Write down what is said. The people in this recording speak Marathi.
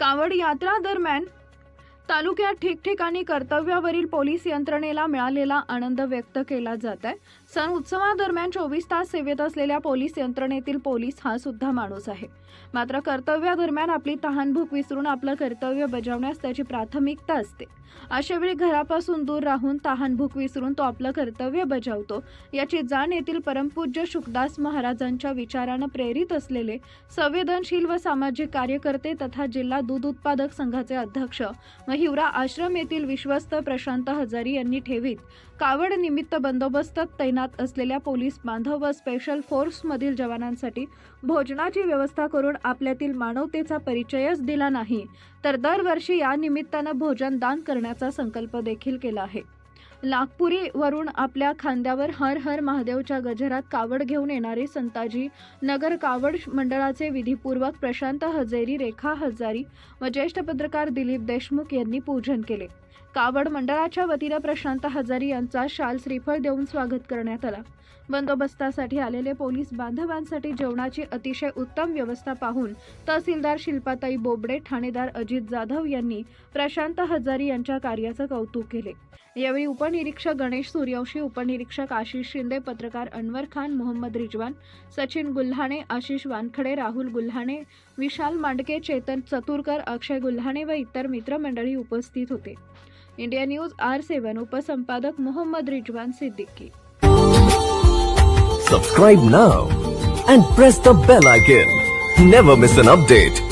कावड यात्रा दरम्यान तालुक्यात ठिकठिकाणी कर्तव्यावरील पोलीस यंत्रणेला मिळालेला आनंद व्यक्त केला जात आहे. सण उत्सवादरम्यान चोवीस तास सेवेत असलेल्या पोलीस यंत्रणेतील पोलीस हा सुद्धा माणूस आहे. मात्र कर्तव्यादरम्यान आपली तहानभूक विसरून आपलं कर्तव्य बजावण्यास त्याची प्राथमिकता असते. अशावेळी घरापासून दूर राहून तहानभूक विसरून तो आपलं कर्तव्य बजावतो. याची जाण येथील परमपूज्य शुकदास महाराजांच्या विचारानं प्रेरित असलेले संवेदनशील व सामाजिक कार्यकर्ते तथा जिल्हा दूध उत्पादक संघाचे अध्यक्ष हिवरा आश्रम येथील विश्वस्त प्रशांत हजारी यांनी ठेवीत. कावड निमित्त बंदोबस्त तैनात असलेल्या पोलीस बांधव व स्पेशल फोर्समधील जवानांसाठी भोजनाची व्यवस्था करून आपल्यातील मानवतेचा परिचयच दिला नाही. तर दरवर्षी या निमित्तानं भोजन दान करण्याचा संकल्प देखील केला आहे. नागपुरी वरून आपल्या खांद्यावर हर हर महादेवच्या गजरात कावड घेऊन येणारे संताजी नगर कावड मंडळाचे विधीपूर्वक प्रशांत हजेरी रेखा हजारी व ज्येष्ठ पत्रकार दिलीप देशमुख यांनी पूजन केले. कावड मंडळाच्या वतीनं प्रशांत हजारी यांचा शाल श्रीफळ देऊन स्वागत करण्यात आला. बंदोबस्तासाठी आलेले पोलीस बांधवांसाठी जेवणाची अतिशय उत्तम व्यवस्था पाहून तहसीलदार शिल्पाताई बोबडे ठाणेदार अजित जाधव यांनी प्रशांत हजारी यांच्या कार्याचं कौतुक केले. यावेळी उपनिरीक्षक गणेश सूर्यवंशी उपनिरीक्षक आशिष शिंदे पत्रकार अनवर खान मोहम्मद रिजवान सचिन गुल्हाणे आशिष वानखडे राहुल गुल्हाणे विशाल मांडके चेतन चतुरकर अक्षय गुल्हाणे व इतर मित्रमंडळी उपस्थित होते. India news R seven उपसंपादक Mohammad Rizwan Siddiqui Subscribe now and press the bell icon. Never miss an update.